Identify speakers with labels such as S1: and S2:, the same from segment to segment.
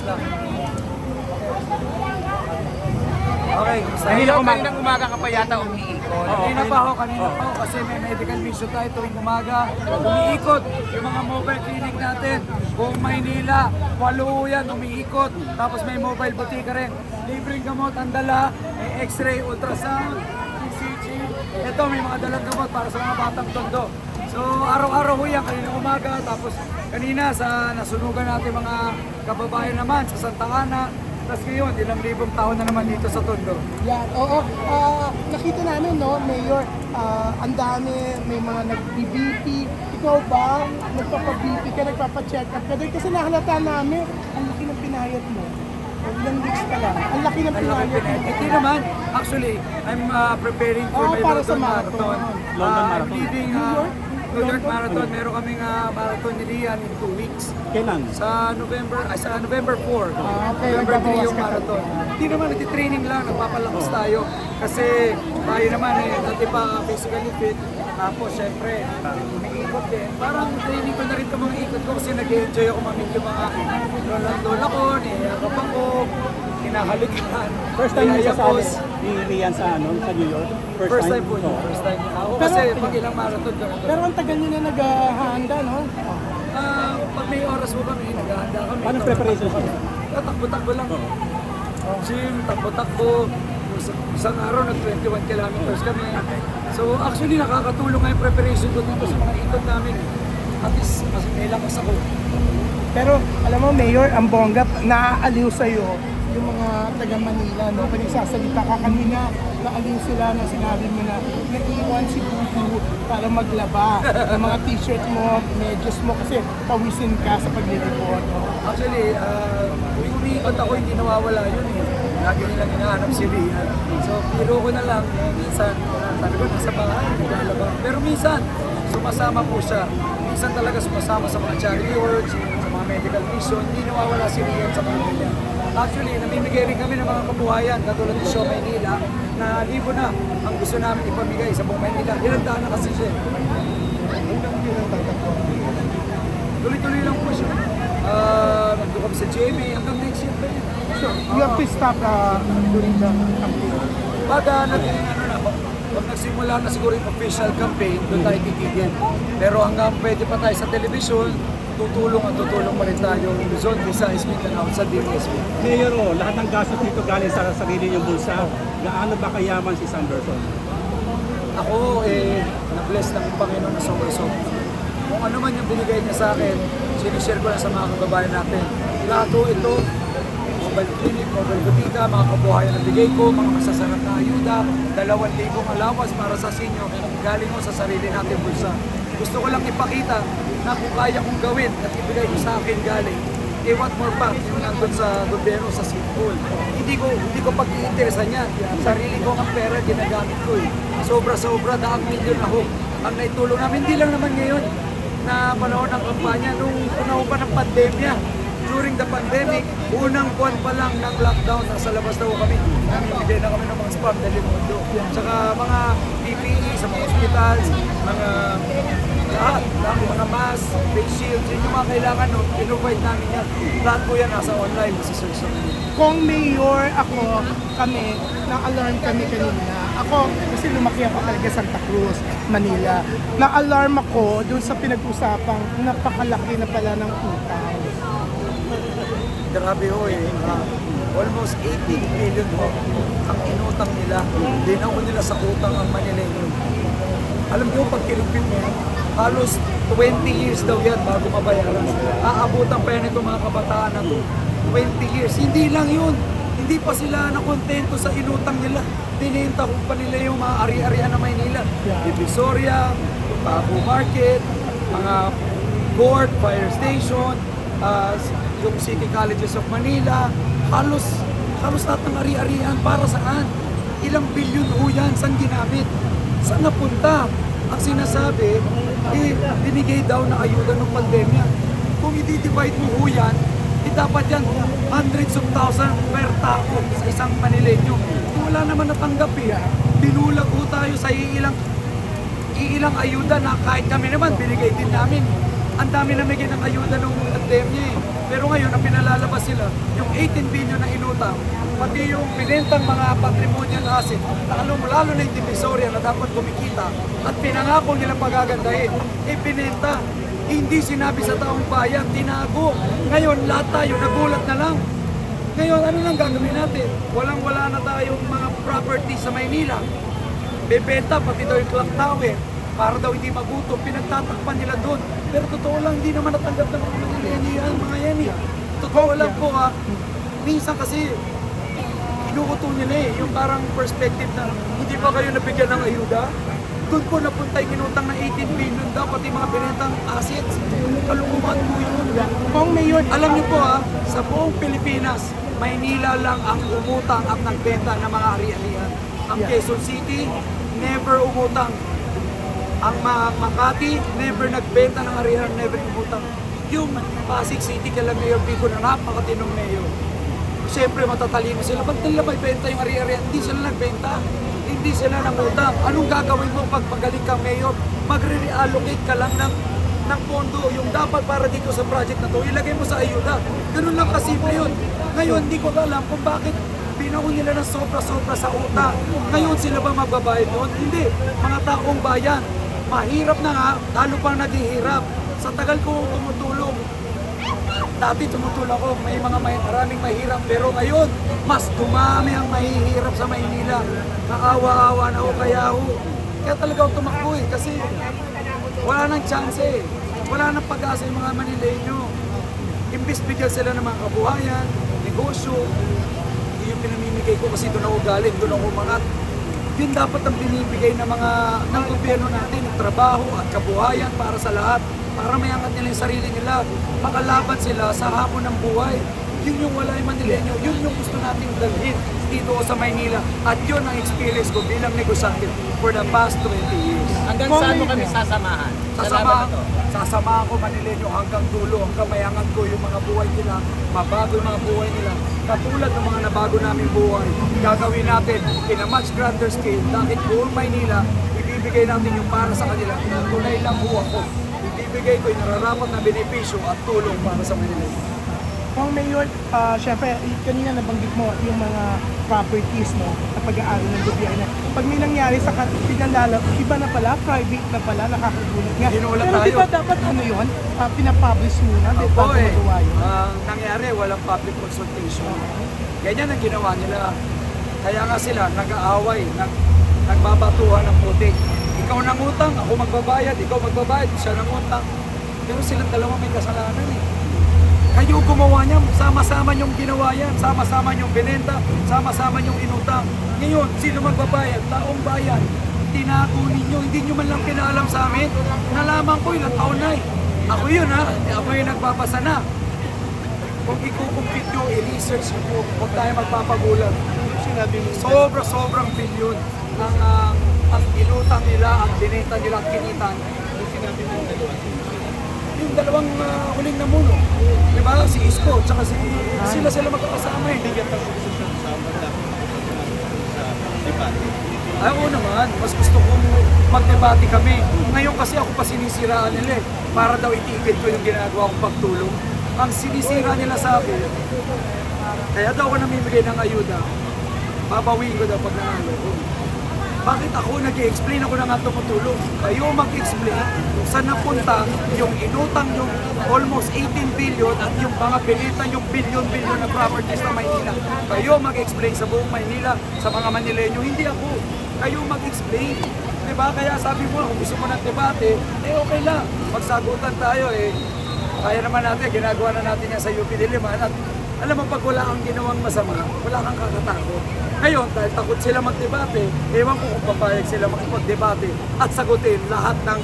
S1: ayos lang. Okay,
S2: Kanina umaga.
S3: Kaninang umaga ka pa yata umiikot.
S1: Kanina pa ako, kanina pa ako kasi may medical mission tayo tuwing umaga. Umiikot yung mga mobile clinic natin. Buong Maynila, walo yan, umiikot. Tapos may mobile butika rin. Libreng gamot ang dala, may x-ray, ultrasound, ECG. Ito, may mga dalang gamot para sa mga batang tondo. So, araw-araw ho yan, kanina umaga. Tapos kanina sa nasunugan natin mga kababayan naman sa Santa Ana. Tapos ngayon, ilang libong taon na naman dito sa Tondo.
S2: Yan, oo. Ah, nakita namin, no, Mayor, ah, ang dami, may mga nag-BP. Ikaw ba, nagpapa-BP ka, nagpapa-check up ka? Dahil kasi nahalata namin, ang laki ng pinayat mo. Ilang weeks ka lang. Ang laki ng pinayat mo.
S1: Hindi naman. Actually, I'm uh, preparing for
S2: Oh,
S1: my London
S2: marathon.
S1: Marathon.
S4: London
S1: Uh, I'm
S4: Marathon.
S1: leading
S2: New
S1: uh,
S2: York?
S1: New York? Marathon. Meron kaming uh, marathon ni Rian in two weeks.
S4: Kailan?
S1: Sa November, ay, sa November 4.
S2: Ah, okay.
S1: November 3
S2: Nagbabawas
S1: yung marathon. Hindi naman, nagtitraining lang, nagpapalakas tayo. Kasi tayo naman eh, dati pa physically fit. Tapos syempre, umiikot din. Parang training ko na rin itong mga ikot ko kasi nag-enjoy ako mamit yung mga lola ko, niyakap ako, kinahalikan.
S4: First time sasali
S1: niyayapos.
S4: ni Rian sa, ano, sa New York?
S1: First time po yun, first time. Ako
S2: Pero-
S1: kasi pag ilang marathon ko.
S2: Pero ang tagal nyo na naghahanda, no?
S1: Ah, pag may oras po kami, naghahanda kami.
S4: Paano preparation siya?
S1: Tatakbo-takbo lang. Gym, takbo-takbo. Isang- Isang araw, nag-21 kilometers kami. So actually, nakakatulong nga yung preparation ko dito sa mga ikot namin. At least, mas may lakas ako.
S2: Pero alam mo, Mayor, ang bongga, naaaliw sa'yo yung mga taga Manila, no? Pag nagsasalita ka kanina, naaliw sila na sinabi mo na naiwan si Bubu para maglaba ng mga t-shirt mo, medyas mo kasi pawisin ka sa. No?
S1: Actually, uh, tuwing umiikot ako, hindi nawawala yun eh. Lagi nilang hinahanap si Rian. So, biro ko na lang. eh, Minsan, sabi ko, nasa bahay, naglalaba. Pero minsan, sumasama po siya. Minsan talaga sumasama sa mga charity works, sa mga medical mission. Hindi nawawala si Rian sa mga ganyan. Actually, namimigay rin kami ng mga kabuhayan, katulad ng Show Maynila, na libo na ang gusto namin ipamigay sa buong Maynila. Ilang daan na kasi siya. Tuloy-tuloy lang po siya. Uh, nandun kami sa JMA hanggang next year pa yun.
S2: Sure. You have to stop uh, during the campaign.
S1: Pag uh, naging ano na, pag, pag nagsimula na siguro yung official campaign, doon tayo titigil. Pero hanggang pwede pa tayo sa television, tutulong at tutulong pa rin tayo. Luzon, Visayas, Mindanao, sa DPSP.
S4: Mayor, oh, lahat ng gastos dito galing sa sarili niyong bulsa. Gaano ba kayaman si Sanderson?
S1: Ako, eh, na-bless ng Panginoon na sobra-sobra. Kung ano man yung binigay niya sa akin, sinishare ko lang sa mga kababayan natin. Lahat ito, mobile clinic, mobile butika, mga kabuhayan na bigay ko, mga masasarap na ayuda, dalawang libong alawas para sa sinyo, galing mo sa sarili natin bulsa. Gusto ko lang ipakita na kung kaya kong gawin at ibigay ko sa akin galing, eh what more pa, yung nandun sa gobyerno, sa Sipol. Hindi ko, hindi ko pag-iinteresan yan. Sarili ko ang pera, ginagamit ko eh. Sobra-sobra, daang milyon na ho. Ang naitulong namin, hindi lang naman ngayon na panahon ng kampanya, nung panahon pa ng pandemya. During the pandemic, unang buwan pa lang ng lockdown, nasa labas daw kami. Namimigay na kami ng mga spam dali mundo. Tsaka mga PPE sa mga hospitals, mga lahat, lahat, mga mask, face shield, yun yung mga kailangan, no? Pinrovide namin yan. Lahat po yan nasa online, nasa search namin.
S2: Kung mayor ako, kami, na-alarm kami kanina. Ako, kasi lumaki ako talaga sa Santa Cruz, Manila. Na-alarm ako dun sa pinag-usapang napakalaki na pala ng utang.
S1: Grabe ho eh. Ah, almost 18 billion ho ang inutang nila. Dinaw nila sa utang ang Manileño. Alam niyo, pag kilipin mo, halos 20 years daw yan bago mabayaran. Aabutan pa yan itong mga kabataan na to. 20 years. Hindi lang yun. Hindi pa sila nakontento sa inutang nila. Tininta ko pa nila yung mga ari-arian na Maynila. Divisoria, Bago Market, mga court, fire station, ah, yung City Colleges of Manila, halos halos lahat ng ari-arian para saan? Ilang bilyon ho yan, saan ginamit? Saan napunta? Ang sinasabi, eh, binigay daw na ayuda ng pandemya. Kung i-divide mo ho yan, eh, dapat yan hundreds of thousands per tao sa isang Manileño. Kung wala naman natanggap eh, binulag ho tayo sa iilang iilang ayuda na kahit kami naman binigay din namin. Ang dami na bigyan ng ayuda nung pandemya eh. Pero ngayon, ang pinalalabas sila, 18 billion na inutang, pati yung binentang mga patrimonial asset, lalo, lalo na yung Divisoria na dapat kumikita at pinangako nilang pagagandahin, eh binenta. Hindi sinabi sa taong bayan, tinago. Ngayon, lahat tayo nagulat na lang. Ngayon, ano lang gagawin natin? Walang-wala na tayong mga property sa Maynila. Bebenta, pati daw yung clock tower. Para daw hindi magutom, pinagtatakpan nila doon. Pero totoo lang, hindi naman natanggap ng mga Manileni yan, mga yan eh. Totoo lang po ha. Minsan kasi, inuuto nila eh, yung parang perspective na hindi pa kayo nabigyan ng ayuda. Doon po napunta yung inutang na 18 billion daw, pati mga binentang assets. Kalunguman po yun.
S2: Kung Mayor,
S1: Alam niyo po ha, sa buong Pilipinas, Maynila lang ang umutang at nagbenta ng mga ari-arian. Ang
S2: Yeah.
S1: Quezon City, never umutang. Ang Ma- Makati, never nagbenta ng ari-arian, never umutang. Yung Pasig City, kala Mayor Vico na napakatinong mayor. Siyempre matatalino sila. Ba't nila may benta yung ari-arian? Hindi sila nagbenta. Hindi sila nangutang. Anong gagawin mo pag magaling kang mayor? Magre-reallocate ka lang ng ng pondo, yung dapat para dito sa project na to, ilagay mo sa ayuda. Ganun lang kasimple yun. Ngayon, hindi ko alam kung bakit binaon nila ng sobra-sobra sa utang. Ngayon sila ba magbabayad doon? Hindi. Mga taong bayan, mahirap na nga, lalo pang naghihirap. Sa tagal ko tumutulong, dati tumutulong ako, may mga may, maraming mahirap, pero ngayon, mas dumami ang mahihirap sa Maynila. Nakaawa-awa na ako kaya ako. Kaya talaga ako tumakbo eh, kasi wala nang chance eh. Wala nang pag-asa yung mga Manileño. Imbis bigyan sila ng mga kabuhayan, negosyo, yun yung pinamimigay ko kasi doon ako galing, doon ako umangat. Yun dapat ang binibigay ng mga ng gobyerno natin, ng trabaho at kabuhayan para sa lahat. Para mayangat nila yung sarili nila, makalaban sila sa hamon ng buhay. Yun yung wala yung Manileño, yun yung gusto nating dalhin dito sa Maynila. At yun ang experience ko bilang negosyante for the past 20 years.
S3: Hanggang saan mo kami sasamahan?
S1: Sasama,
S3: na to?
S1: sasamahan ko Manileño hanggang dulo, hanggang mayangan ko yung mga buhay nila, mabago yung mga buhay nila. Katulad ng mga nabago namin buhay, gagawin natin in a much grander scale dahil buong Maynila, ibibigay natin yung para sa kanila. Tunay lang buwan ko. Ibibigay ko yung nararapat na benepisyo at tulong para sa Manileño.
S2: Kung Mayor, uh, syempre, y- kanina nabanggit mo yung mga properties no, na pag-aari ng gobyerno. Pag may nangyari sa pinalala, iba na pala, private na pala, nakakagulat nga.
S1: Ginulat
S2: Pero di
S1: tayo.
S2: ba dapat ano yun, uh, pinapublish muna, di ba,
S1: eh,
S2: magawa yun?
S1: ang nangyari, walang public consultation. Ganyan ang ginawa nila. Kaya nga sila, nag-aaway, nag, nagbabatuhan ng puti. Ikaw nangutang, ako magbabayad, ikaw magbabayad, siya nangutang. Pero silang dalawa may kasalanan eh. Kayo gumawa niya, sama-sama niyong ginawa yan, sama-sama niyong binenta, sama-sama niyong inutang. Ngayon, sino magbabayad? Taong bayan. Tinago ninyo, hindi niyo man lang pinaalam sa amin. Nalaman ko ilang taon na eh. Ako yun ha, ako yung nagbabasa na. Kung ikukumpit nyo, i-research nyo, huwag tayo magpapagulat.
S2: Sinabi mo.
S1: Sobra-sobrang bilyon ang, ang, ang inutang nila, ang binenta nila, ang kinitan. Yung dalawang uh, huling namuno. Di ba? Si Isko, tsaka si... Sila sila magkakasama eh. Ay, oo naman. Mas gusto kong magdebate kami. Ngayon kasi ako pa sinisiraan nila eh. Para daw itigil ko yung ginagawa kong pagtulong. Ang sinisira nila sa akin, kaya daw ako namimigay ng ayuda, babawiin ko daw pag nanalo ko. Bakit ako nag explain ako na nga tumutulong? Kayo mag-explain kung saan napunta yung inutang yung almost 18 billion at yung mga binita yung billion-billion na properties na Maynila. Kayo mag-explain sa buong Maynila, sa mga Manileño, hindi ako. Kayo mag-explain. Diba? Kaya sabi mo, kung gusto mo ng debate, eh okay lang. Magsagutan tayo eh. Kaya naman natin, ginagawa na natin yan sa UP Diliman at alam mo, pag wala kang ginawang masama, wala kang kakatakot. Ngayon, dahil takot sila magdebate, ewan ko kung papayag sila makipagdebate at sagutin lahat ng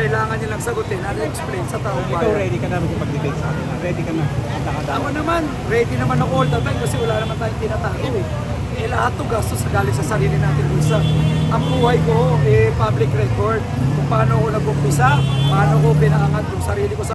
S1: kailangan nilang sagutin at explain sa
S4: Ikaw
S1: bayan.
S4: ready ka na mag-debate sa akin. Ready ka na.
S1: Ako naman, ready naman ako all the time kasi wala naman tayong tinatago eh. Eh lahat to gastos sa galing sa sarili natin bulsa. Ang buhay ko, eh public record. Kung paano ako nag-umpisa, paano ko pinaangat yung sarili ko sa